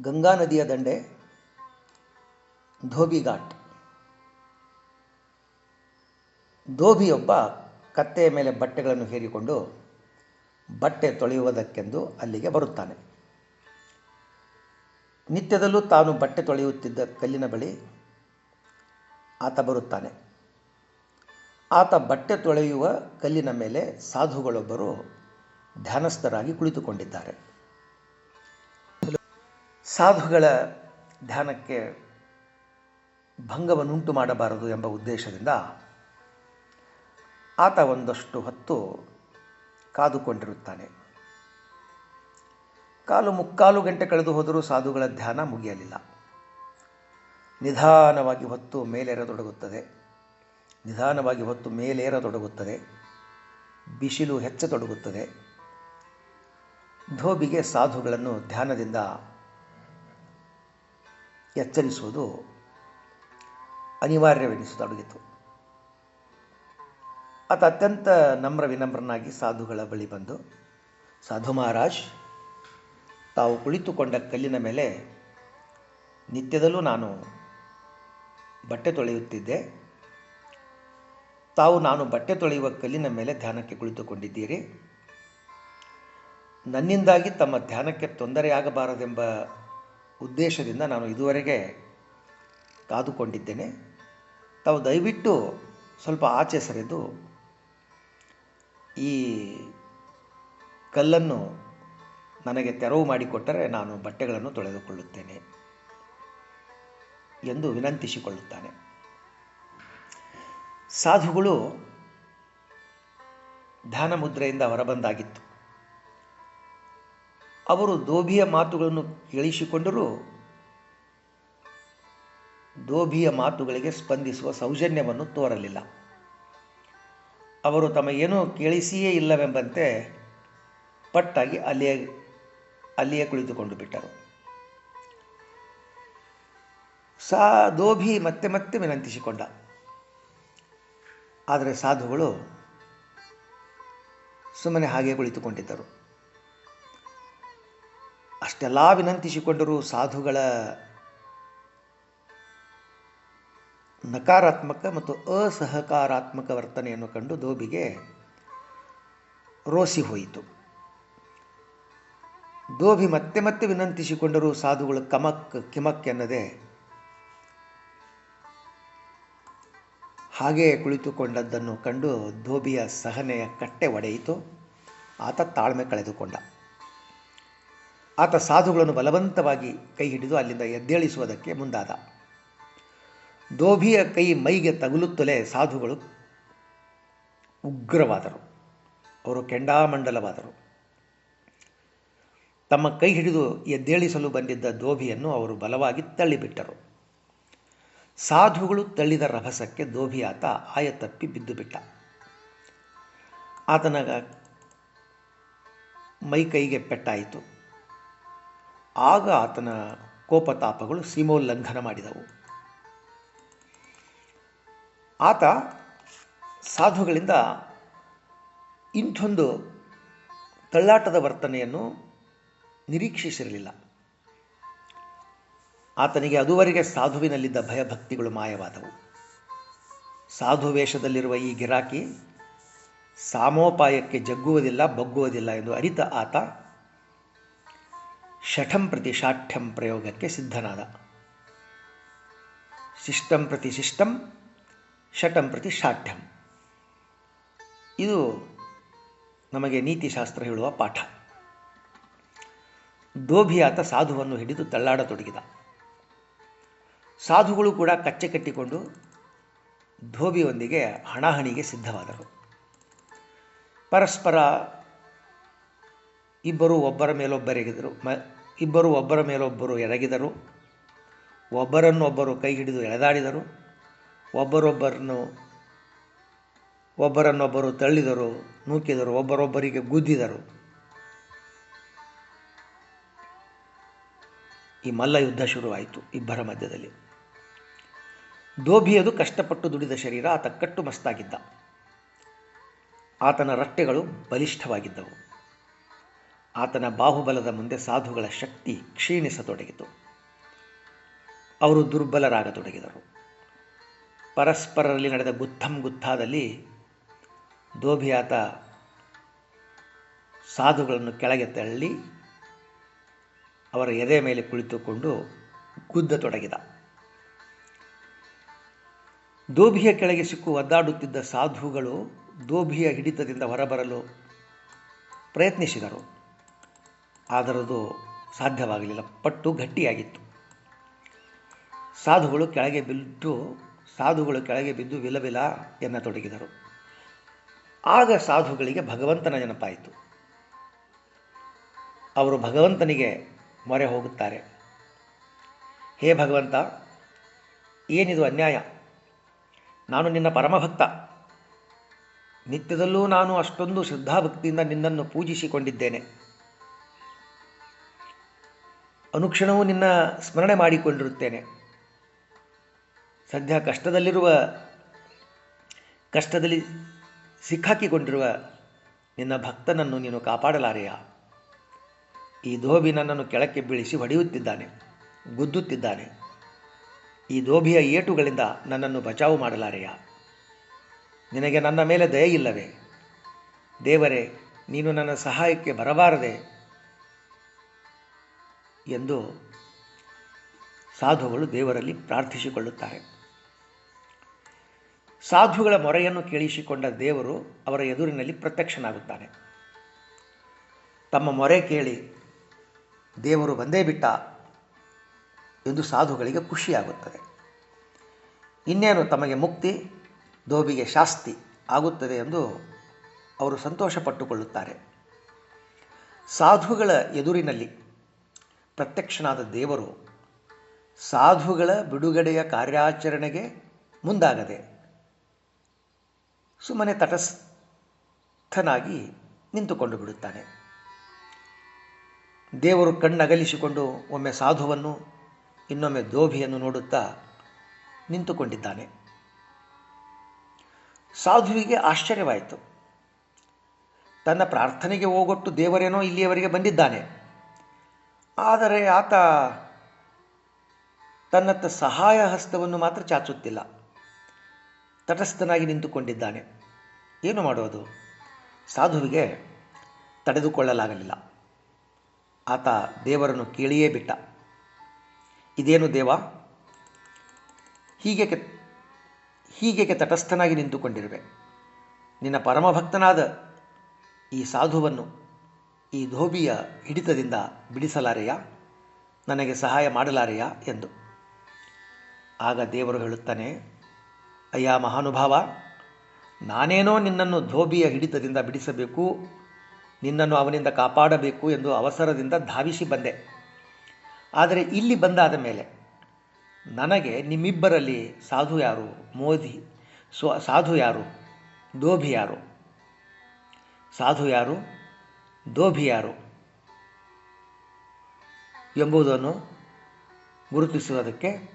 ಗಂಗಾ ನದಿಯ ದಂಡೆ, ಧೋಬಿ ಘಾಟ್. ಧೋಬಿಯೊಬ್ಬ ಕತ್ತೆಯ ಮೇಲೆ ಬಟ್ಟೆಗಳನ್ನು ಹೇರಿಕೊಂಡು ಬಟ್ಟೆ ತೊಳೆಯುವುದಕ್ಕೆಂದು ಅಲ್ಲಿಗೆ ಬರುತ್ತಾನೆ. ನಿತ್ಯದಲ್ಲೂ ತಾನು ಬಟ್ಟೆ ತೊಳೆಯುತ್ತಿದ್ದ ಕಲ್ಲಿನ ಬಳಿ ಆತ ಬರುತ್ತಾನೆ. ಆತ ಬಟ್ಟೆ ತೊಳೆಯುವ ಕಲ್ಲಿನ ಮೇಲೆ ಸಾಧುಗಳೊಬ್ಬರು ಧ್ಯಾನಸ್ಥರಾಗಿ ಕುಳಿತುಕೊಂಡಿದ್ದಾರೆ. ಸಾಧುಗಳ ಧ್ಯಾನಕ್ಕೆ ಭಂಗವನ್ನುಂಟು ಮಾಡಬಾರದು ಎಂಬ ಉದ್ದೇಶದಿಂದ ಆತ ಒಂದಷ್ಟು ಹೊತ್ತು ಕಾದುಕೊಂಡಿರುತ್ತಾನೆ. ಕಾಲು ಮುಕ್ಕಾಲು ಗಂಟೆ ಕಳೆದು ಹೋದರೂ ಸಾಧುಗಳ ಧ್ಯಾನ ಮುಗಿಯಲಿಲ್ಲ. ನಿಧಾನವಾಗಿ ಹೊತ್ತು ಮೇಲೇರತೊಡಗುತ್ತದೆ. ನಿಧಾನವಾಗಿ ಹೊತ್ತು ಮೇಲೇರತೊಡಗುತ್ತದೆ. ಬಿಸಿಲು ಹೆಚ್ಚತೊಡಗುತ್ತದೆ. ಧೋಬಿಗೆ ಸಾಧುಗಳನ್ನು ಧ್ಯಾನದಿಂದ ಎಚ್ಚರಿಸುವುದು ಅನಿವಾರ್ಯವೆನಿಸತೊಡಗಿತು ಆತ ಅತ್ಯಂತ ನಮ್ರ ವಿನಮ್ರನಾಗಿ ಸಾಧುಗಳ ಬಳಿ ಬಂದು, ಸಾಧು ಮಹಾರಾಜ್, ತಾವು ಕುಳಿತುಕೊಂಡ ಕಲ್ಲಿನ ಮೇಲೆ ನಿತ್ಯದಲ್ಲೂ ನಾನು ಬಟ್ಟೆ ತೊಳೆಯುತ್ತಿದ್ದೆ. ತಾವು ನಾನು ಬಟ್ಟೆ ತೊಳೆಯುವ ಕಲ್ಲಿನ ಮೇಲೆ ಧ್ಯಾನಕ್ಕೆ ಕುಳಿತುಕೊಂಡಿದ್ದೀರಿ. ನನ್ನಿಂದಾಗಿ ತಮ್ಮ ಧ್ಯಾನಕ್ಕೆ ತೊಂದರೆಯಾಗಬಾರದೆಂಬ ಉದ್ದೇಶದಿಂದ ನಾನು ಇದುವರೆಗೆ ಕಾದುಕೊಂಡಿದ್ದೇನೆ. ತಾವು ದಯವಿಟ್ಟು ಸ್ವಲ್ಪ ಆಚೆ ಸರಿದು ಈ ಕಲ್ಲನ್ನು ನನಗೆ ತೆರವು ಮಾಡಿಕೊಟ್ಟರೆ ನಾನು ಬಟ್ಟೆಗಳನ್ನು ತೊಳೆದುಕೊಳ್ಳುತ್ತೇನೆ ಎಂದು ವಿನಂತಿಸಿಕೊಳ್ಳುತ್ತಾನೆ. ಸಾಧುಗಳು ಧ್ಯಾನ ಮುದ್ರೆಯಿಂದ ಹೊರಬಂದಾಗಿತ್ತು. ಅವರು ದೋಭಿಯ ಮಾತುಗಳನ್ನು ಕೇಳಿಸಿಕೊಂಡರೂ ದೋಭಿಯ ಮಾತುಗಳಿಗೆ ಸ್ಪಂದಿಸುವ ಸೌಜನ್ಯವನ್ನು ತೋರಲಿಲ್ಲ. ಅವರು ತಮಗೇನೂ ಕೇಳಿಸಿಯೇ ಇಲ್ಲವೆಂಬಂತೆ ಪಟ್ಟಾಗಿ ಅಲ್ಲಿಯೇ ಅಲ್ಲಿಯೇ ಕುಳಿತುಕೊಂಡು ಬಿಟ್ಟರು. ಸಾ, ದೋಭಿ ಮತ್ತೆ ಮತ್ತೆ ವಿನಂತಿಸಿಕೊಂಡ. ಆದರೆ ಸಾಧುಗಳು ಸುಮ್ಮನೆ ಹಾಗೆ ಕುಳಿತುಕೊಂಡಿದ್ದರು. ಅಷ್ಟೆಲ್ಲ ವಿನಂತಿಸಿಕೊಂಡರೂ ಸಾಧುಗಳ ನಕಾರಾತ್ಮಕ ಮತ್ತು ಅಸಹಕಾರಾತ್ಮಕ ವರ್ತನೆಯನ್ನು ಕಂಡು ದೋಬಿಗೆ ರೋಸಿ ಹೋಯಿತು. ದೋಬಿ ಮತ್ತೆ ಮತ್ತೆ ವಿನಂತಿಸಿಕೊಂಡರೂ ಸಾಧುಗಳು ಕಮಕ್, ಕಿಮಕ್ ಎನ್ನದೆ ಹಾಗೆಯೇ ಕುಳಿತುಕೊಂಡದ್ದನ್ನು ಕಂಡು ದೋಬಿಯ ಸಹನೆಯ ಕಟ್ಟೆ ಒಡೆಯಿತು. ಆತ ತಾಳ್ಮೆ ಕಳೆದುಕೊಂಡ. ಆತ ಸಾಧುಗಳನ್ನು ಬಲವಂತವಾಗಿ ಕೈ ಹಿಡಿದು ಅಲ್ಲಿಂದ ಎದ್ದೇಳಿಸುವುದಕ್ಕೆ ಮುಂದಾದ. ದೋಭಿಯ ಕೈ ಮೈಗೆ ತಗುಲುತ್ತಲೇ ಸಾಧುಗಳು ಉಗ್ರವಾದರು. ಅವರು ಕೆಂಡಾಮಂಡಲವಾದರು. ತಮ್ಮ ಕೈ ಹಿಡಿದು ಎದ್ದೇಳಿಸಲು ಬಂದಿದ್ದ ದೋಭಿಯನ್ನು ಅವರು ಬಲವಾಗಿ ತಳ್ಳಿಬಿಟ್ಟರು. ಸಾಧುಗಳು ತಳ್ಳಿದ ರಭಸಕ್ಕೆ ದೋಭಿ ಆಯ ತಪ್ಪಿ ಬಿದ್ದು ಬಿಟ್ಟ ಆತನ ಮೈ ಕೈಗೆ ಪೆಟ್ಟಾಯಿತು. ಆಗ ಆತನ ಕೋಪತಾಪಗಳು ಸೀಮೋಲ್ಲಂಘನ ಮಾಡಿದವು. ಆತ ಸಾಧುಗಳಿಂದ ಇಂಥೊಂದು ತಳ್ಳಾಟದ ವರ್ತನೆಯನ್ನು ನಿರೀಕ್ಷಿಸಿರಲಿಲ್ಲ. ಆತನಿಗೆ ಅದುವರೆಗೆ ಸಾಧುವಿನಲ್ಲಿದ್ದ ಭಯಭಕ್ತಿಗಳು ಮಾಯವಾದವು. ಸಾಧು ವೇಷದಲ್ಲಿರುವ ಈ ಗಿರಾಕಿ ಸಾಮೋಪಾಯಕ್ಕೆ ಜಗ್ಗುವುದಿಲ್ಲ, ಬಗ್ಗುವುದಿಲ್ಲ ಎಂದು ಅರಿತ ಆತ ಶಠಂ ಪ್ರತಿ ಶಾಠ್ಯಂ ಪ್ರಯೋಗಕ್ಕೆ ಸಿದ್ಧನಾದ. ಶಿಷ್ಟಂ ಪ್ರತಿ ಶಿಷ್ಟಂ ಶಟಂ ಪ್ರತಿ ಶಾಠ್ಯಂ. ಇದು ನಮಗೆ ನೀತಿಶಾಸ್ತ್ರ ಹೇಳುವ ಪಾಠ. ದೋಭಿಯಾತ ಸಾಧುವನ್ನು ಹಿಡಿದು ತಳ್ಳಾಡತೊಡಗಿದ. ಸಾಧುಗಳು ಕೂಡ ಕಚ್ಚೆ ಕಟ್ಟಿಕೊಂಡು ಧೋಬಿಯೊಂದಿಗೆ ಹಣಾಹಣಿಗೆ ಸಿದ್ಧವಾದರು. ಪರಸ್ಪರ ಇಬ್ಬರು ಒಬ್ಬರ ಮೇಲೊಬ್ಬರೆಗಿದರು. ಮ, ಇಬ್ಬರು ಒಬ್ಬರ ಮೇಲೊಬ್ಬರು ಎರಗಿದರು. ಒಬ್ಬರನ್ನೊಬ್ಬರು ಕೈ ಹಿಡಿದು ಎಳೆದಾಡಿದರು. ಒಬ್ಬರೊಬ್ಬರನ್ನು, ಒಬ್ಬರನ್ನೊಬ್ಬರು ತಳ್ಳಿದರು, ನೂಕಿದರು, ಒಬ್ಬರೊಬ್ಬರಿಗೆ ಗುದ್ದಿದರು. ಈ ಮಲ್ಲ ಯುದ್ಧ ಶುರುವಾಯಿತು ಇಬ್ಬರ ಮಧ್ಯದಲ್ಲಿ. ದೋಭಿಯದು ಕಷ್ಟಪಟ್ಟು ದುಡಿದ ಶರೀರ ಆತ ಕಟ್ಟು ಮಸ್ತಾಗಿದ್ದ. ಆತನ ರಟ್ಟೆಗಳು ಬಲಿಷ್ಠವಾಗಿದ್ದವು. ಆತನ ಬಾಹುಬಲದ ಮುಂದೆ ಸಾಧುಗಳ ಶಕ್ತಿ ಕ್ಷೀಣಿಸತೊಡಗಿತು. ಅವರು ದುರ್ಬಲರಾಗತೊಡಗಿದರು. ಪರಸ್ಪರರಲ್ಲಿ ನಡೆದ ಗುತ್ತಂ ಗುತ್ತಾದಲ್ಲಿ ದೋಭಿಯಾತ ಸಾಧುಗಳನ್ನು ಕೆಳಗೆ ತಳ್ಳಿ ಅವರ ಎದೆ ಮೇಲೆ ಕುಳಿತುಕೊಂಡು ಗುದ್ದತೊಡಗಿದ. ದೋಭಿಯ ಕೆಳಗೆ ಸಿಕ್ಕು ಒದ್ದಾಡುತ್ತಿದ್ದ ಸಾಧುಗಳು ದೋಭಿಯ ಹಿಡಿತದಿಂದ ಹೊರಬರಲು ಪ್ರಯತ್ನಿಸಿದರು. ಆದರದು ಸಾಧ್ಯವಾಗಲಿಲ್ಲ. ಪಟ್ಟು ಗಟ್ಟಿಯಾಗಿತ್ತು. ಸಾಧುಗಳು ಕೆಳಗೆ ಬಿದ್ದು, ಸಾಧುಗಳು ಕೆಳಗೆ ಬಿದ್ದು ವಿಲವಿಲ ಎನ್ನತೊಡಗಿದರು ಆಗ ಸಾಧುಗಳಿಗೆ ಭಗವಂತನ ನೆನಪಾಯಿತು. ಅವರು ಭಗವಂತನಿಗೆ ಮೊರೆ ಹೋಗುತ್ತಾರೆ. ಹೇ ಭಗವಂತ, ಏನಿದು ಅನ್ಯಾಯ? ನಾನು ನಿನ್ನ ಪರಮಭಕ್ತ. ನಿತ್ಯದಲ್ಲೂ ನಾನು ಅಷ್ಟೊಂದು ಶ್ರದ್ಧಾಭಕ್ತಿಯಿಂದ ನಿನ್ನನ್ನು ಪೂಜಿಸಿಕೊಂಡಿದ್ದೇನೆ. ಅನುಕ್ಷಣವೂ ನಿನ್ನ ಸ್ಮರಣೆ ಮಾಡಿಕೊಂಡಿರುತ್ತೇನೆ. ಸದ್ಯ ಕಷ್ಟದಲ್ಲಿರುವ, ಕಷ್ಟದಲ್ಲಿ ಸಿಕ್ಕಾಕಿಕೊಂಡಿರುವ ನಿನ್ನ ಭಕ್ತನನ್ನು ನೀನು ಕಾಪಾಡಲಾರೆಯ? ಈ ಧೋಬಿ ನನ್ನನ್ನು ಕೆಳಕ್ಕೆ ಬೀಳಿಸಿ ಹೊಡೆಯುತ್ತಿದ್ದಾನೆ, ಗುದ್ದುತ್ತಿದ್ದಾನೆ. ಈ ಧೋಬಿಯ ಏಟುಗಳಿಂದ ನನ್ನನ್ನು ಬಚಾವು ಮಾಡಲಾರೆಯ? ನಿನಗೆ ನನ್ನ ಮೇಲೆ ದಯೆ ಇಲ್ಲವೇ ದೇವರೇ, ನೀನು ನನ್ನ ಸಹಾಯಕ್ಕೆ ಬರಬಾರದೆ ಎಂದು ಸಾಧುಗಳು ದೇವರಲ್ಲಿ ಪ್ರಾರ್ಥಿಸಿಕೊಳ್ಳುತ್ತಾರೆ. ಸಾಧುಗಳ ಮೊರೆಯನ್ನು ಕೇಳಿಸಿಕೊಂಡ ದೇವರು ಅವರ ಎದುರಿನಲ್ಲಿ ಪ್ರತ್ಯಕ್ಷನಾಗುತ್ತಾನೆ. ತಮ್ಮ ಮೊರೆ ಕೇಳಿ ದೇವರು ಬಂದೇ ಬಿಟ್ಟ ಎಂದು ಸಾಧುಗಳಿಗೆ ಖುಷಿಯಾಗುತ್ತದೆ. ಇನ್ನೇನು ತಮಗೆ ಮುಕ್ತಿ, ದೋಬಿಗೆ ಶಾಸ್ತಿ ಆಗುತ್ತದೆ ಎಂದು ಅವರು ಸಂತೋಷಪಟ್ಟುಕೊಳ್ಳುತ್ತಾರೆ. ಸಾಧುಗಳ ಎದುರಿನಲ್ಲಿ ಪ್ರತ್ಯಕ್ಷನಾದ ದೇವರು ಸಾಧುಗಳ ಬಿಡುಗಡೆಯ ಕಾರ್ಯಾಚರಣೆಗೆ ಮುಂದಾಗದೆ ಸುಮ್ಮನೆ ತಟಸ್ಥನಾಗಿ ನಿಂತುಕೊಂಡು ಬಿಡುತ್ತಾನೆ. ದೇವರು ಕಣ್ಣಗಲಿಸಿಕೊಂಡು ಒಮ್ಮೆ ಸಾಧುವನ್ನು, ಇನ್ನೊಮ್ಮೆ ದೋಭಿಯನ್ನು ನೋಡುತ್ತಾ ನಿಂತುಕೊಂಡಿದ್ದಾನೆ. ಸಾಧುವಿಗೆ ಆಶ್ಚರ್ಯವಾಯಿತು. ತನ್ನ ಪ್ರಾರ್ಥನೆಗೆ ಹೋಗೊಟ್ಟು ದೇವರೇನೋ ಇಲ್ಲಿಯವರೆಗೆ ಬಂದಿದ್ದಾನೆ. ಆದರೆ ಆತ ತನ್ನತ್ತ ಸಹಾಯ ಹಸ್ತವನ್ನು ಮಾತ್ರ ಚಾಚುತ್ತಿಲ್ಲ. ತಟಸ್ಥನಾಗಿ ನಿಂತುಕೊಂಡಿದ್ದಾನೆ. ಏನು ಮಾಡೋದು? ಸಾಧುವಿಗೆ ತಡೆದುಕೊಳ್ಳಲಾಗಲಿಲ್ಲ. ಆತ ದೇವರನ್ನು ಕೇಳಿಯೇ ಬಿಟ್ಟ. ಇದೇನು ದೇವ? ಹೀಗೇಕೆ ಹೀಗೇಕೆ ತಟಸ್ಥನಾಗಿ ನಿಂತುಕೊಂಡಿರುವೆ. ನಿನ್ನ ಪರಮಭಕ್ತನಾದ ಈ ಸಾಧುವನ್ನು ಈ ಧೋಬಿಯ ಹಿಡಿತದಿಂದ ಬಿಡಿಸಲಾರೆಯಾ? ನನಗೆ ಸಹಾಯ ಮಾಡಲಾರೆಯಾ ಎಂದು. ಆಗ ದೇವರು ಹೇಳುತ್ತಾನೆ, ಅಯ್ಯ ಮಹಾನುಭಾವ, ನಾನೇನೋ ನಿನ್ನನ್ನು ಧೋಬಿಯ ಹಿಡಿತದಿಂದ ಬಿಡಿಸಬೇಕು, ನಿನ್ನನ್ನು ಅವನಿಂದ ಕಾಪಾಡಬೇಕು ಎಂದು ಅವಸರದಿಂದ ಧಾವಿಸಿ ಬಂದೆ. ಆದರೆ ಇಲ್ಲಿ ಬಂದಾದ ಮೇಲೆ ನನಗೆ ನಿಮ್ಮಿಬ್ಬರಲ್ಲಿ ಸಾಧು ಯಾರು? ಮೋದಿ, ಸ್ವ, ಸಾಧು ಯಾರು? ದೋಭಿ ಯಾರು? ಸಾಧು ಯಾರು? ದೋಭಿ ಯಾರು ಎಂಬುದನ್ನು ಗುರುತಿಸುವುದಕ್ಕೆ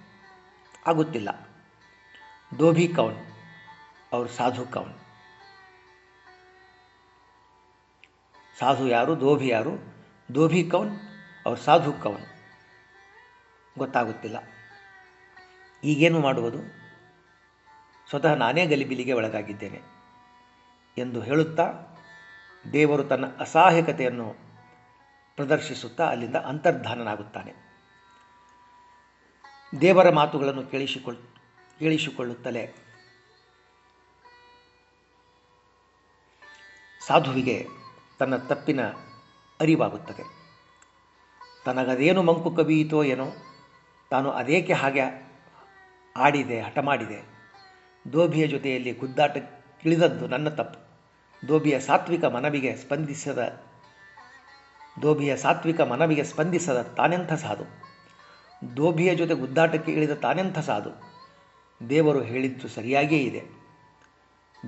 ಆಗುತ್ತಿಲ್ಲ. ದೋಭಿ ಕೌನ್, ಅವರು ಸಾಧು ಕೌನ್. ಸಾಧು ಯಾರು, ದೋಭಿ ಯಾರು? ದೋಭಿ ಕೌನ್, ಅವರು ಸಾಧು ಕೌನ್. ಗೊತ್ತಾಗುತ್ತಿಲ್ಲ. ಈಗೇನು ಮಾಡುವುದು? ಸ್ವತಃ ನಾನೇ ಗಲಿಬಿಲಿಗೆ ಒಳಗಾಗಿದ್ದೇನೆ ಎಂದು ಹೇಳುತ್ತಾ ದೇವರು ತನ್ನ ಅಸಹಾಯಕತೆಯನ್ನು ಪ್ರದರ್ಶಿಸುತ್ತಾ ಅಲ್ಲಿಂದ ಅಂತರ್ಧಾನನಾಗುತ್ತಾನೆ. ದೇವರ ಮಾತುಗಳನ್ನು ಕೇಳಿಸಿಕೊಳ್ ಕೇಳಿಸಿಕೊಳ್ಳುತ್ತಲೇ ಸಾಧುವಿಗೆ ತನ್ನ ತಪ್ಪಿನ ಅರಿವಾಗುತ್ತದೆ. ತನಗದೇನು ಮಂಕು ಕವಿಯಿತೋ ಏನೋ, ತಾನು ಅದೇಕೆ ಹಾಗೆ ಆಡಿದೆ ಹಠ ಮಾಡಿದೆ ದೋಭಿಯ ಜೊತೆಯಲ್ಲಿ ಗುದ್ದಾಟಕ್ಕಿಳಿದದ್ದು ನನ್ನ ತಪ್ಪು. ದೋಭಿಯ ಸಾತ್ವಿಕ ಮನವಿಗೆ ಸ್ಪಂದಿಸದ ದೋಬಿಯ ಸಾತ್ವಿಕ ಮನವಿಗೆ ಸ್ಪಂದಿಸದ ತಾನೆಂಥ ಸಾಧು? ದೋಭಿಯ ಜೊತೆ ಗುದ್ದಾಟಕ್ಕೆ ಇಳಿದ ತಾನೆಂಥ ಸಾಧು? ದೇವರು ಹೇಳಿದ್ದು ಸರಿಯಾಗಿಯೇ ಇದೆ.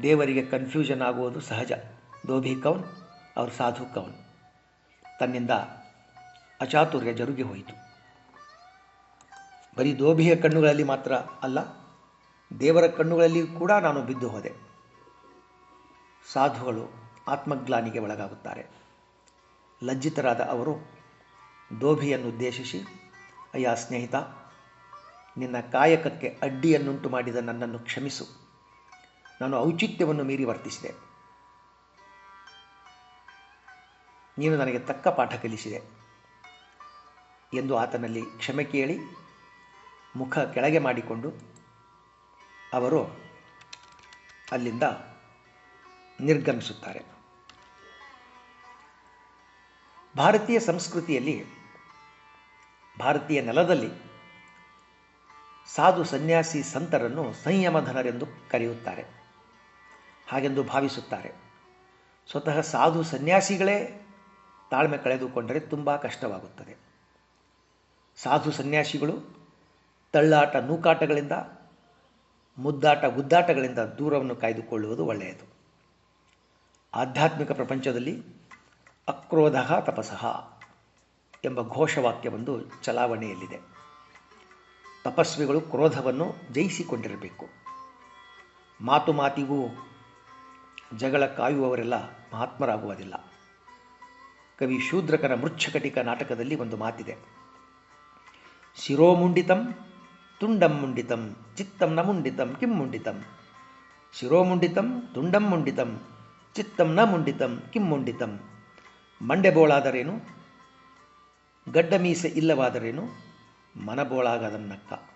ದೇವರಿಗೆ ಕನ್ಫ್ಯೂಷನ್ ಆಗುವುದು ಸಹಜ. ದೋಭಿ ಕೌನ್, ಅವರು ಸಾಧು ಕೌನ್. ತನ್ನಿಂದ ಅಚಾತುರ್ಯ ಜರುಗಿ ಹೋಯಿತು. ಬರೀ ದೋಭಿಯ ಕಣ್ಣುಗಳಲ್ಲಿ ಮಾತ್ರ ಅಲ್ಲ, ದೇವರ ಕಣ್ಣುಗಳಲ್ಲಿ ಕೂಡ ನಾನು ಬಿದ್ದು ಹೋದೆ. ಸಾಧುಗಳು ಆತ್ಮಗ್ಲಾನಿಗೆ ಒಳಗಾಗುತ್ತಾರೆ. ಲಜ್ಜಿತರಾದ ಅವರು ದೋಭಿಯನ್ನು ಉದ್ದೇಶಿಸಿ, ಅಯ್ಯ ಸ್ನೇಹಿತ, ನಿನ್ನ ಕಾಯಕಕ್ಕೆ ಅಡ್ಡಿಯನ್ನುಂಟು ಮಾಡಿದ ನನ್ನನ್ನು ಕ್ಷಮಿಸು. ನಾನು ಔಚಿತ್ಯವನ್ನು ಮೀರಿ ವರ್ತಿಸಿದೆ. ನೀನು ನನಗೆ ತಕ್ಕ ಪಾಠ ಕಲಿಸಿದೆ. ಎಂದು ಆತನಲ್ಲಿ ಕ್ಷಮೆ ಕೇಳಿ, ಮುಖ ಕೆಳಗೆ ಮಾಡಿಕೊಂಡು ಅವರು ಅಲ್ಲಿಂದ ನಿರ್ಗಮಿಸುತ್ತಾರೆ. ಭಾರತೀಯ ಸಂಸ್ಕೃತಿಯಲ್ಲಿ, ಭಾರತೀಯ ನೆಲದಲ್ಲಿ ಸಾಧು ಸನ್ಯಾಸಿ ಸಂತರನ್ನು ಸಂಯಮಧನರೆಂದು ಕರೆಯುತ್ತಾರೆ. ಹಾಗೆಂದು ಭಾವಿಸುತ್ತಾರೆ. ಸ್ವತಃ ಸಾಧು ಸನ್ಯಾಸಿಗಳೇ ತಾಳ್ಮೆ ಕಳೆದುಕೊಂಡರೆ ತುಂಬ ಕಷ್ಟವಾಗುತ್ತದೆ. ಸಾಧು ಸನ್ಯಾಸಿಗಳು ತಳ್ಳಾಟ ನೂಕಾಟಗಳಿಂದ, ಮುದ್ದಾಟ ಗುದ್ದಾಟಗಳಿಂದ ದೂರವನ್ನು ಕಾಯ್ದುಕೊಳ್ಳುವುದು ಒಳ್ಳೆಯದು. ಆಧ್ಯಾತ್ಮಿಕ ಪ್ರಪಂಚದಲ್ಲಿ ಅಕ್ರೋಧ ತಪಸಃ ಎಂಬ ಘೋಷವಾಕ್ಯವೊಂದು ಚಲಾವಣೆಯಲ್ಲಿದೆ. ತಪಸ್ವಿಗಳು ಕ್ರೋಧವನ್ನು ಜಯಿಸಿಕೊಂಡಿರಬೇಕು. ಮಾತು ಮಾತಿಗೂ ಜಗಳ ಕಾಯುವವರೆಲ್ಲ ಮಹಾತ್ಮರಾಗುವುದಿಲ್ಲ. ಕವಿ ಶೂದ್ರಕನ ಮೃಚ್ಛಕಟಿಕ ನಾಟಕದಲ್ಲಿ ಒಂದು ಮಾತಿದೆ. ಶಿರೋಮುಂಡಿತಂ ತುಂಡಂ ಮುಂಡಿತಂ ಚಿತ್ತಂ ನ ಮುಂಡಿತಂ ಕಿಂ ಮುಂಡಿತಂ. ಶಿರೋಮುಂಡಿತಂ ತುಂಡಂ ಮುಂಡಿತಂ ಚಿತ್ತಂ ನ ಮುಂಡಿತಂ ಕಿಂ ಮುಂಡಿತಂ. ಮಂಡೆಬೋಳಾದರೇನು ಗಡ್ಡ ಮೀಸೆ ಇಲ್ಲವಾದರೇನು? ಮನಬೋಳಾಗದನ್ನಕ್ಕ